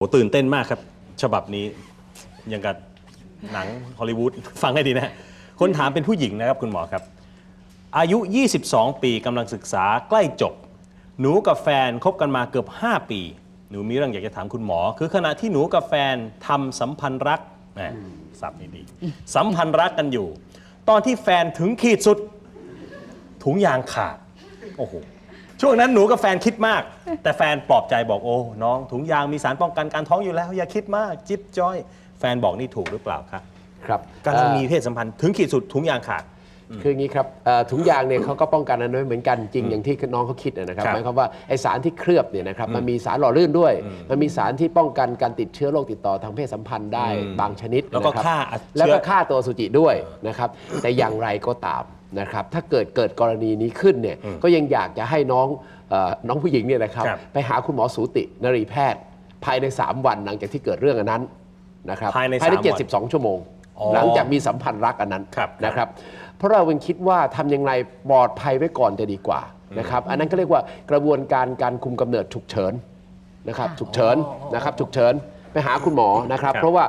โหตื่นเต้นมากครับ ฉบับนี้ยังกับหนังฮอลลีวูดฟังให้ดีนะ คนถามเป็นผู้หญิงนะครับคุณหมอครับ อายุ 22 ปีกำลังศึกษาใกล้จบ หนูกับแฟนคบกันมาเกือบ 5 ปี หนูมีเรื่องอยากจะถามคุณหมอ คือขณะที่หนูกับแฟนทำสัมพันธ์รักแหมสับนี่ดีสัมพันธ์รักกันอยู่ ตอนที่แฟนถึงขีดสุด ถุงยางขาดโอ้โห ช่วงนั้นหนูกับแฟนคิดมาก แต่แฟนปลอบใจบอกโอ้น้องถุงยางมีสารป้องกันการท้องอยู่แล้ว อย่าคิดมาก จิ๊บจ้อย แฟนบอกนี่ถูกหรือเปล่าครับครับกำลังมีเอ่อเพศสัมพันธ์ถึงขีดสุดถุงยางขาด คืออย่างนี้ครับเอ่อถุงยางเนี่ยเขาก็ป้องกันอันนั้นไว้เหมือนกันจริงอย่างที่น้องเขาคิดนะครับครับหมายความว่าไอสารที่เคลือบเนี่ยนะครับมันมีสารหล่อลื่นด้วย มันมีสารที่ป้องกันการติดเชื้อโรคติดต่อทางเพศสัมพันธ์ได้อืมบางชนิดแล้วก็นะครับฆ่าเชื้อ แล้วก็ฆ่าตัวอสุจิด้วยนะครับแต่อย่างไรก็ตาม นะครับถ้าเกิดเกิดกรณีนี้ขึ้นเนี่ยก็ยังอยากจะให้น้องเอ่อน้องผู้หญิงเนี่ยนะครับครับไปหาคุณหมอสูตินรีแพทย์ ภายใน 3 วันหลังจากที่เกิดเรื่องอันนั้นนะครับภายในภายในสามวัน72 ชั่วโมง อ๋อหลังจากมีสัมพันธ์รักอันนั้นครับนะครับ เพราะเราเองคิดว่าทำยังไงปลอดภัยไว้ก่อนจะดีกว่านะครับอันนั้นก็เรียกว่ากระบวนการการคุมกำเนิดฉุกเฉินนะครับฉุกเฉินนะครับฉุกเฉินไปหาคุณหมอนะครับ ครับ เพราะว่า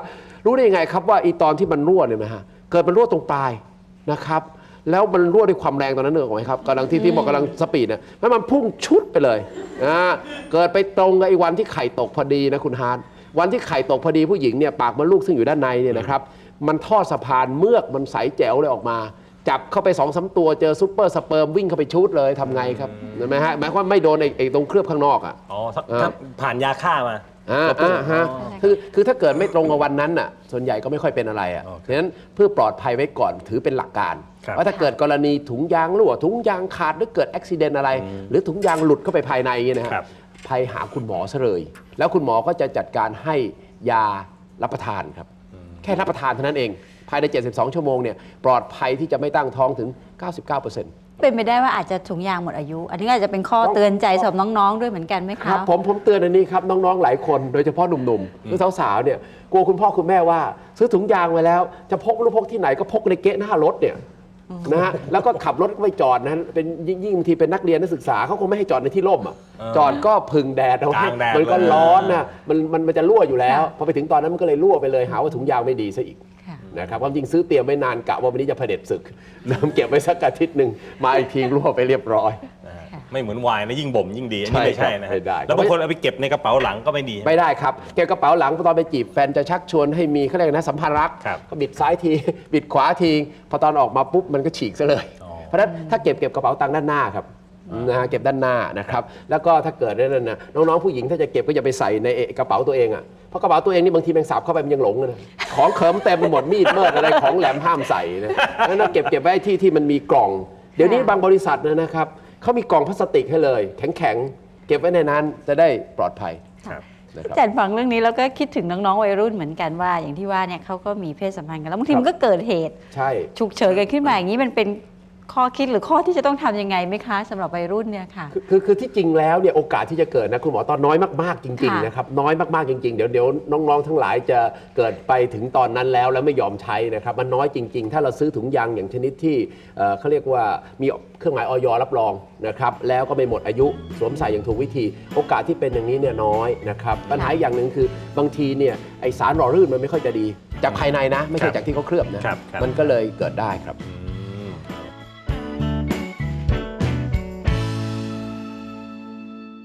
รู้ได้ยังไงครับว่าอีตอนที่มันรั่วเนี่ยนะฮะเกิดมันรั่วตรงปลายนะครับ แล้วมันรั่วด้วยความแรงตอนนั้นเนอะไหมครับกำลังที่ที่บอกกำลังสปีดเนี่ยแล้วมันพุ่งชุดไปเลยนะเกิดไปตรงกับไอ้วันที่ไข่ตกพอดีนะคุณฮาร์ดวันที่ไข่ตกพอดีผู้หญิงเนี่ยปากมดลูกซึ่งอยู่ด้านในเนี่ยนะครับมันทอดสะพานเมือกมันใสแจ๋วเลยออกมา จับเข้าไปสองสามตัวเจอซุปเปอร์สเปิร์มวิ่งเข้าไปชุดเลยทำไงครับเห็นไหมฮะหมายความว่าไม่โดนไอ้ไอ้ตรงเคลือบข้างนอกอะ อ๋อถ้าอ่าถ้าผ่านยาฆ่ามา อ่าก็ปุ๊บอ่าฮะคือคือถ้าเกิดไม่ตรงกับวันนั้นน่ะ ส่วนใหญ่ก็ไม่ค่อยเป็นอะไรอะโอเคฉะนั้นเพื่อปลอดภัยไว้ก่อนถือเป็นหลักการ ครับ ว่าถ้าเกิดกรณีถุงยางรั่วถุงยางขาดหรือเกิดอุบิเหตุอะไร หรือถุงยางหลุดเข้าไปภายในอย่างเงี้ยนะฮะ ครับภัยหาคุณหมอซะเลย แล้วคุณหมอก็จะจัดการให้ยารับประทานครับ แค่รับประทานเท่านั้นเอง ภายใน 72 ชั่วโมงเนี่ย ปลอดภัยที่จะไม่ตั้งท้องถึง 99% เป็นไปได้ว่าอาจจะถุงยางหมดอายุ อันนี้ก็อาจจะเป็นข้อเตือนใจสำหรับน้องๆ ด้วยเหมือนกันไหมคคะรับผมผมเตือนอันนี้ครับน้องๆหลายคนโดยเฉพาะหนุ่มๆหรือสาวๆเนี่ยกลัวคุณพ่อคุณแม่ว่าซื้อถุงยางมาแล้ว จะพกหรือพกที่ไหนก็พกในเก๊ะหน้ารถเนี่ยนะฮะแล้วก็ขับรถก็ไปจอดนะเป็นยิ่งยิ่งบางทีเป็นนักเรียนนักศึกษาเขาคงไม่ให้จอดในที่ร่มอะจอดก็พึ่งแดดเอากลางแดดมันก็เลย ร้อนนะมันมันมันจะรั่วอยู่แล้ว พอไปถึงตอนนั้นมันก็เลยรั่วไปเลยหาว่าถุงยางไม่ดีซะอีกค่ะ นะครับความจริงซื้อเตรียมไว้นานกะว่าวันนี้จะเผด็จศึก เริ่มเก็บไว้สักอาทิตย์หนึ่งมาอีกทีรั่วไปเรียบร้อยนะฮะไม่เหมือนไวน์นะยิ่งบ่มยิ่งดีอันนี้ไม่ใช่ใช่ครับนะไม่ได้ แล้วบางคนเอาไปเก็บในกระเป๋าหลังก็ไม่ดี ไม่ได้ครับเก็บกระเป๋าหลังพอตอนไปจีบแฟนจะชักชวนให้มีเขาเรียกนะสัมภาระครับก็บิดซ้ายที บิดขวาทีพอตอนออกมาปุ๊บมันก็ฉีกซะเลย อ๋อ เพราะฉะนั้นถ้าเก็บเก็บกระเป๋าตังค์ด้านหน้าครับ นะฮะเก็บด้านหน้านะครับ แล้วก็ถ้าเกิดนั่นนะน้องๆผู้หญิงถ้าจะเก็บก็อย่าไปใส่ในเอกระเป๋าตัวเองอะเพราะกระเป๋าตัวเองนี่บางทีแมงสาบเข้าไปมันยังหลงเลยนะของเขิมเต็มไปหมดมีดเมิดอะไรของแหลมห้ามใส่นะแล้วเราเก็บเก็บไว้ที่ที่มันมีกล่อง เดี๋ยวนี้บางบริษัทเนยนะครับเขามีกล่องพลาสติกให้เลย แข็งๆเก็บไว้ในนั้นจะได้ปลอดภัยครับนะครับอาจารย์ฟังเรื่องนี้แล้วก็คิดถึงน้องๆวัยรุ่นเหมือนกันว่า อย่างที่ว่าเนี่ยเขาก็มีเพศสัมพันธ์กันแล้วบางทีมันก็เกิดเหตุ ใช่ฉุกเฉินกันขึ้นมาอย่างนี้มันเป็น ข้อคิดหรือข้อที่จะต้องทำยังไงไหมคะสำหรับวัยรุ่นเนี่ยค่ะ คือคือคือที่จริงแล้วเนี่ยโอกาสที่จะเกิดนะคุณหมอตอนน้อยมากๆจริงค่ะๆนะครับน้อยมากๆจริง ๆ เดี๋ยวเดี๋ยวน้องๆทั้งหลายจะเกิดไปถึงตอนนั้นแล้วแล้วไม่ยอมใช้นะครับมันน้อยจริง ๆ ถ้าเราซื้อถุงยางอย่างชนิดที่เอ่อเขาเรียกว่ามีเครื่องหมายออยรับรองนะครับแล้วก็ไม่หมดอายุสวมใส่อย่างถูกวิธี โอกาสที่เป็นอย่างนี้เนี่ยน้อยนะครับปัญหาอีกอย่างหนึ่งคือบางทีเนี่ยไอสารหล่อลื่นมันไม่ค่อยจะดี จากภายในนะ ไม่ใช่ครับจากที่เขาเคลือบนะครับครับ มันก็เลยเกิดได้ครับ อืม